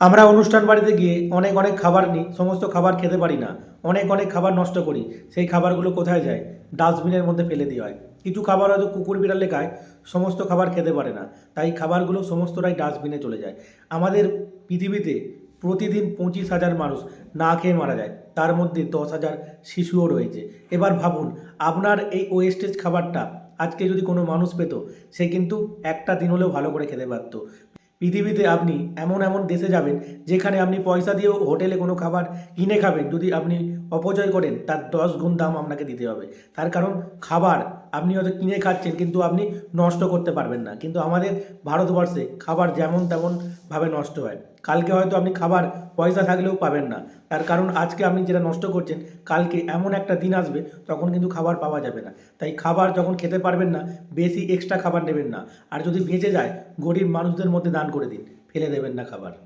আমরা অনুষ্ঠান বাড়িতে গিয়ে অনেক অনেক খাবার নিই, সমস্ত খাবার খেতে পারি না। অনেক অনেক খাবার নষ্ট করি। সেই খাবারগুলো কোথায় যায়? ডাস্টবিনের মধ্যে ফেলে দেওয়া হয়। কিছু খাবার হয়তো কুকুর বিড়ালে খায়, সমস্ত খাবার খেতে পারে না। তাই খাবারগুলো সমস্তটাই ডাস্টবিনে চলে যায়। আমাদের পৃথিবীতে প্রতিদিন পঁচিশ হাজার মানুষ না খেয়ে মারা যায়। তার মধ্যে দশ হাজার শিশুও রয়েছে। এবার ভাবুন, আপনার এই ওয়েস্টেজ খাবারটা আজকে যদি কোনো মানুষ পেত, সে কিন্তু একটা দিন হলেও ভালো করে খেতে পারত। পৃথিবীতে আপনি এমন এমন দেশে যাবেন যেখানে আপনি পয়সা দিয়েও হোটেলে কোনো খাবার কিনে খাবেন যদি আপনি অপচয় করেন তার দশ গুণ দাম আপনাকে দিতে হবে। তার কারণ খাবার আপনি হয়তো কিনে খাচ্ছেন, কিন্তু আপনি নষ্ট করতে পারবেন না। কিন্তু আমাদের ভারতবর্ষে খাবার যেমন তেমনভাবে নষ্ট হয়। কালকে হয়তো আপনি খাবার পয়সা থাকলেও পাবেন না। তার কারণ আজকে আপনি যেটা নষ্ট করছেন, কালকে এমন একটা দিন আসবে, তখন কিন্তু খাবার পাওয়া যাবে না। তাই খাবার যখন খেতে পারবেন না, বেশি এক্সট্রা খাবার নেবেন না। আর যদি বেঁচে যায়, গরিব মানুষদের মধ্যে দান করে দিন, ফেলে দেবেন না খাবার।